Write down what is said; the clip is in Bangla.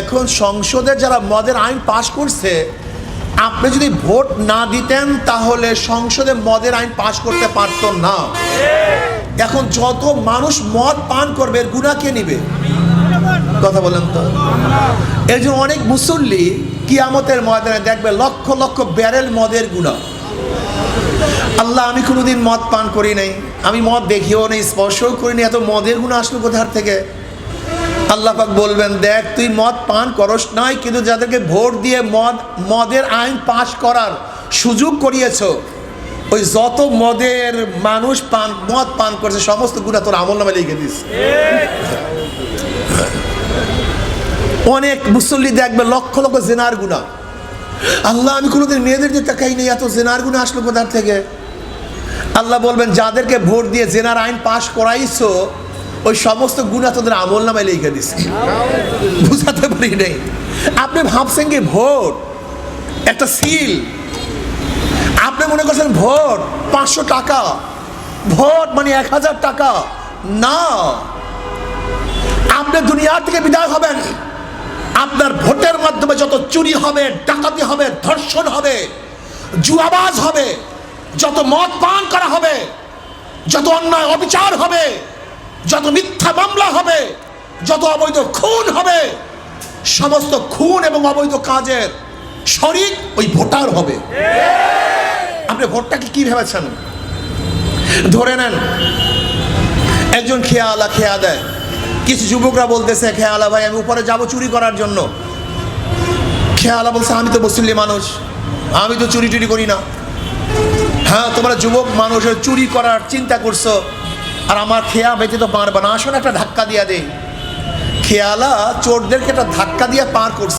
এখন সংসদে যারা মদের আইন পাশ করছে, আপনি যদি ভোট না দিতেন তাহলে সংসদে মদের আইন পাশ করতে পারতো না। এখন যত মানুষ মদ পান করবে গুণা কে নিবে? কথা বলেন তো। এর জন্য অনেক মুসল্লি কিয়ামতের ময়দানে দেখবে লক্ষ লক্ষ ব্যারেল মদের গুণা আল্লাহ, আমি কোনোদিন মদ পান করি নাই। আমি মদ দেখিও নেই, স্পর্শও করিনি এত মদের গুণ আসলো কোথার থেকে? আল্লাহ পাক বলবেন, দেখ, তুই মদ পান করস নাই, কিন্তু যাদেরকে ভোট দিয়ে মদ, মদের আইন পাশ করার সুযোগ করিয়েছ, ওই যত মদের মানুষ পান, মদ পান করছে, সমস্ত গুণা তোর আমল নামে লিখে দিস। অনেক মুসল্লি দেখবে লক্ষ লক্ষ জেনার গুণা। আল্লাহ, আমি কোনোদিন মেয়েদের দিয়ে তাকাই নেই, এত জেনার গুণা আসলো কোথার থেকে? আল্লাহ বলবেন, যাদেরকে ভোট দিয়ে জেনার আইন পাশ করাইছো ওই সমস্ত গুণা তোদের আমল নামায় লিখে দিছে। বুঝাতে পারি নাই। আপনি ভাবছেন কি ভোট? একটা সিল আপনি মনে করছেন ভোট পাঁচশো টাকা? ভোট মানে এক হাজার টাকা? না। আপনি দুনিয়া থেকে বিদায় হবেন। আপনার ভোটের মাধ্যমে যত চুরি হবে, ডাকাতি হবে, ধর্ষণ হবে, জুয়াবাজ হবে, যত মদ পান করা হবে, যত অন্যায় অবিচার হবে যত মিথ্যা মামলা হবে, যত অবৈধ খুন হবে, সমস্ত খুন এবং অবৈধ কাজের শরিক ওই ভোটার হবে। আপনি ভোটটাকে কি ভেবেছেন? ধরে নেন, একজন খেয়ালা খেয়া দেয়। কিছু যুবকরা বলতেছে, খেয়ালা ভাই, আমি উপরে যাব চুরি করার জন্য। খেয়ালা বলছে, আমি তো মুসলিম মানুষ, আমি তো চুরি টুরি করি না। হ্যাঁ তোমরা যুবক মানুষের চুরি করার চিন্তা করছ আর আমার খেয়া বেঁচে তো পারবে না। একটা ধাক্কা দিয়া দেই। খেয়ালা চোরদেরকে একটা ধাক্কা দিয়া পার করছে।